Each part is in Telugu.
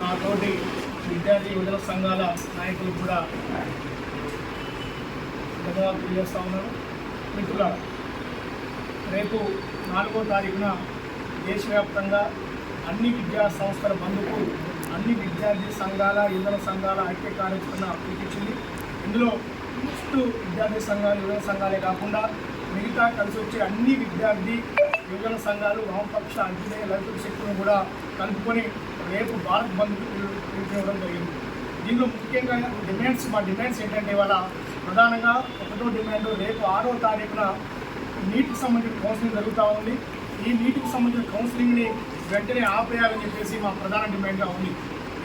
నాతోటి విద్యార్థి యువజన సంఘాల నాయకులు కూడా ధన్యవాదాలు తెలియజేస్తా ఉన్నాను. మిత్రుల రేపు నాలుగో తారీఖున దేశవ్యాప్తంగా అన్ని విద్యా సంస్థల బంధుకు అన్ని విద్యార్థి సంఘాల యువజన సంఘాల ఐక్య కార్యక్రమం పిలిపించింది ఇందులో ఫస్ట్ విద్యార్థి సంఘాలు యువజన సంఘాలే కాకుండా మిగతా కలిసి వచ్చే అన్ని విద్యార్థి యువజన సంఘాలు వామపక్ష అంజనేయ లలిత శక్తులను కూడా కలుపుకొని రేపు భారత్ బంద్కు పిలు- పిలుపునివ్వడం జరిగింది. దీనిలో ముఖ్యంగా డిమాండ్స్ మా డిమాండ్స్ ఏంటంటే ఇవాళ ప్రధానంగా ఒకటో డిమాండ్ రేపు ఆరో తారీఖున నీటికి సంబంధించిన కౌన్సిలింగ్ జరుగుతూ ఉంది. ఈ నీటికి సంబంధించిన కౌన్సిలింగ్ని వెంటనే ఆపేయాలని చెప్పేసి మా ప్రధాన డిమాండ్గా ఉంది.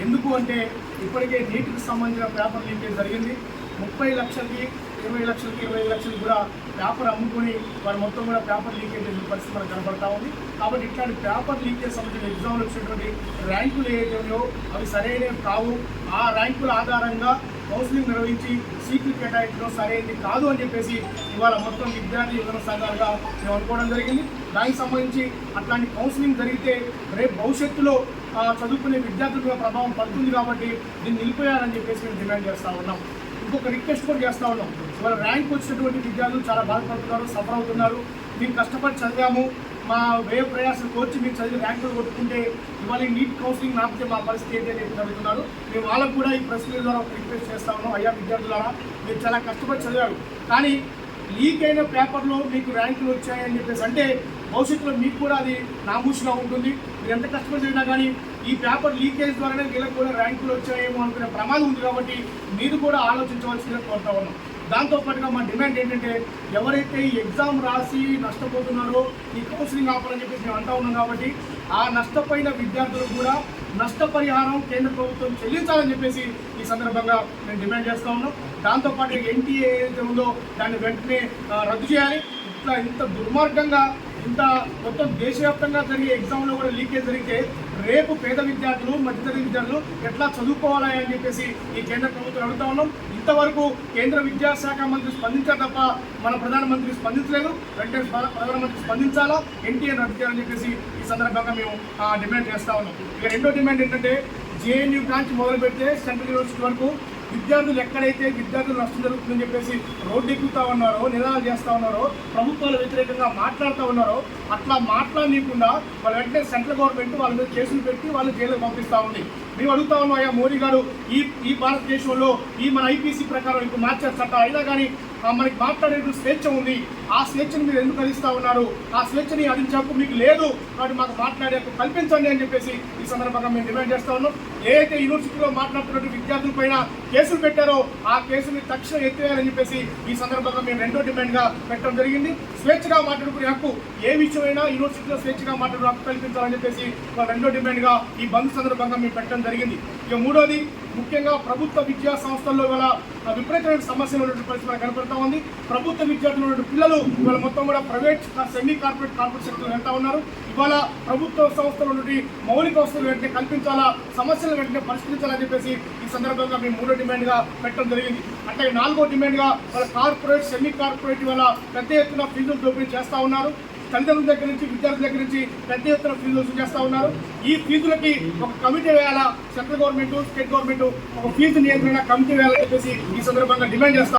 ఎందుకు అంటే ఇప్పటికే నీటికి సంబంధించిన పేపర్ లీకేజ్ జరిగింది. ముప్పై లక్షలకి ఇరవై లక్షలకి ఇరవై లక్షలు కూడా పేపర్ అమ్ముకొని వారు మొత్తం కూడా పేపర్ లీకేజ్ చేసిన పరిస్థితి మనకు కనబడతా ఉంది. కాబట్టి ఇట్లాంటి పేపర్ లీకేజ్ సంబంధించిన ఎగ్జామ్లు వచ్చినటువంటి ర్యాంకులు ఏవైతే ఉన్నాయో అవి సరైనవి కావు. ఆ ర్యాంకుల ఆధారంగా కౌన్సిలింగ్ నిర్వహించి సీట్లు కేటాయించడం సరైనది కాదు అని చెప్పేసి ఇవాళ మొత్తం విద్యార్థి యువన సంఘాలుగా మేము అనుకోవడం జరిగింది. దానికి సంబంధించి అట్లాంటి కౌన్సిలింగ్ జరిగితే రేపు భవిష్యత్తులో చదువుకునే విద్యార్థుల ప్రభావం పడుతుంది కాబట్టి దీన్ని నిలిపేయాలని చెప్పేసి మేము డిమాండ్ చేస్తూ ఉన్నాం. ఇంకొక రిక్వెస్ట్ కూడా చేస్తూ ఉన్నాం. ఇవాళ ర్యాంక్ వచ్చినటువంటి విద్యార్థులు చాలా బాధపడుతున్నారు సఫర్ అవుతున్నారు. మేము కష్టపడి చదివాము. మా వ్యయ ప్రయాసం కోర్చి మీరు చదివి ర్యాంకులు కొట్టుకుంటే ఇవాళ నీట్ కౌన్సిలింగ్ నాపితే మా పరిస్థితి ఏంటి అని చెప్పి అడుగుతున్నారు మేము వాళ్ళకు కూడా ఈ ప్రెస్ మీట్ ద్వారా ఒక రిక్వెస్ట్ చేస్తా ఉన్నాం. అయ్యా విద్యార్థులారా మీరు చాలా కష్టపడి చదివారు. కానీ లీక్ అయిన పేపర్లో మీకు ర్యాంకులు వచ్చాయని చెప్పేసి అంటే భవిష్యత్తులో మీకు కూడా అది నామూషిగా ఉంటుంది. మీరు ఎంత కష్టపడి చదివినా కానీ ఈ పేపర్ లీకేజ్ ద్వారానే వీళ్ళకి కూడా ర్యాంకులు వచ్చాయేమో అనుకునే ప్రమాదం ఉంది కాబట్టి మీరు కూడా ఆలోచించవలసిందిగా కోరుతా ఉన్నాం. దాంతోపాటుగా మా డిమాండ్ ఏంటంటే ఎవరైతే ఈ ఎగ్జామ్ రాసి నష్టపోతున్నారో ఈ కౌన్సిలింగ్ ఆపాలని చెప్పేసి మేము అంటా ఉన్నాం కాబట్టి ఆ నష్టపోయిన విద్యార్థులకు కూడా నష్టపరిహారం కేంద్ర ప్రభుత్వం చెల్లించాలని చెప్పేసి ఈ సందర్భంగా మేము డిమాండ్ చేస్తా ఉన్నాం. దాంతోపాటు ఎన్టీఏ ఏదైతే ఉందో దాన్ని వెంటనే రద్దు చేయాలి. ఇట్లా ఇంత దుర్మార్గంగా ఇంత మొత్తం దేశవ్యాప్తంగా జరిగే ఎగ్జామ్లో కూడా లీకేజ్ జరిగితే రేపు పేద విద్యార్థులు మధ్యతరగతి విద్యార్థులు ఎట్లా చదువుకోవాలి అని చెప్పేసి ఈ కేంద్ర ప్రభుత్వం అడుగుతా ఉన్నాం. ఇంతవరకు కేంద్ర విద్యాశాఖ మంత్రి స్పందించారు తప్ప మన ప్రధానమంత్రి స్పందించలేదు. వెంటనే ప్రధానమంత్రి స్పందించాలా? ఎన్టీఆర్ రద్దు చేయాలని చెప్పేసి ఈ సందర్భంగా మేము ఆ, డిమాండ్ చేస్తా ఉన్నాం. ఇక రెండో డిమాండ్ ఏంటంటే జేఎన్యూ బ్రాంచ్ మొదలు పెడితే సెంట్రల్ యూనివర్సిటీ వరకు విద్యార్థులు ఎక్కడైతే విద్యార్థులు నష్టం జరుగుతుందని చెప్పేసి రోడ్డు ఎక్కుతా ఉన్నారో నినాదాలు చేస్తా ఉన్నారో ప్రభుత్వాల వ్యతిరేకంగా మాట్లాడుతూ ఉన్నారో అట్లా మాట్లాడనీయకుండా వాళ్ళ వెంటనే సెంట్రల్ గవర్నమెంట్ వాళ్ళ మీద కేసులు పెట్టి వాళ్ళు జైలుకు పంపిస్తూ ఉంది. మేము అడుగుతా ఉన్నాం అయ్యా మోడీ గారు ఈ ఈ భారతదేశంలో ఈ మన ఐపీసీ ప్రకారం ఇప్పుడు మార్చారు చట్టం. అయినా కానీ మనకి మాట్లాడేందుకు స్వేచ్ఛ ఉంది. ఆ స్వేచ్ఛను మీరు ఎందుకు కలిగిస్తా ఉన్నారు? ఆ స్వేచ్ఛని అందించకు మీకు లేదు. కాబట్టి మాకు మాట్లాడే కల్పించండి అని చెప్పేసి ఈ సందర్భంగా మేము డిమాండ్ చేస్తా ఉన్నాం. ఏదైతే యూనివర్సిటీలో మాట్లాడుతున్నటువంటి విద్యార్థుల పైన కేసులు పెట్టారో ఆ కేసుని తక్షణం ఎత్తివేయాలని చెప్పేసి ఈ సందర్భంగా మేము రెండో డిమాండ్గా పెట్టడం జరిగింది. స్వేచ్ఛగా మాట్లాడుకునే హక్కు ఏ విషయమైనా యూనివర్సిటీలో స్వేచ్ఛగా మాట్లాడే హక్కు కల్పించాలని చెప్పేసి రెండో డిమాండ్గా ఈ బంద్ సందర్భంగా మేము పెట్టడం జరిగింది. ఇక మూడోది ముఖ్యంగా ప్రభుత్వ విద్యా సంస్థల్లో గల విపరీతమైన సమస్యలు ఉన్నటువంటి పరిస్థితి మనకు కనపడతా ఉంది. ప్రభుత్వ విద్యార్థులు ఉన్నటువంటి పిల్లలు ఇవాళ మొత్తం కూడా private semi corporate corporate sector వెళ్తా ఉన్నారు. ఇవాళ ప్రభుత్వ సంస్థలు ఉన్నటువంటి మౌలిక వసతులు వెంటనే కల్పించాలా సమస్యలు వెంటనే పరిష్కరించాలని చెప్పేసి ఈ సందర్భంగా మేము మూడో డిమాండ్గా పెట్టడం జరిగింది. అంటే నాలుగో డిమాండ్గా వాళ్ళ కార్పొరేట్ సెమీ కార్పొరేట్ ఇవాళ పెద్ద ఎత్తున ఫీజులు దోపిడీ చేస్తూ ఉన్నారు. తల్లిదండ్రుల దగ్గర నుంచి విద్యార్థుల దగ్గర నుంచి పెద్ద ఎత్తున ఫీజులు వసూలు చేస్తా ఉన్నారు. ఈ ఫీజులకి ఒక కమిటీ వేయాలా? సెంట్రల్ గవర్నమెంట్ స్టేట్ గవర్నమెంట్ ఒక ఫీజు నియంత్రణ కమిటీ వేయాలని చెప్పేసి ఈ సందర్భంగా డిమాండ్ చేస్తా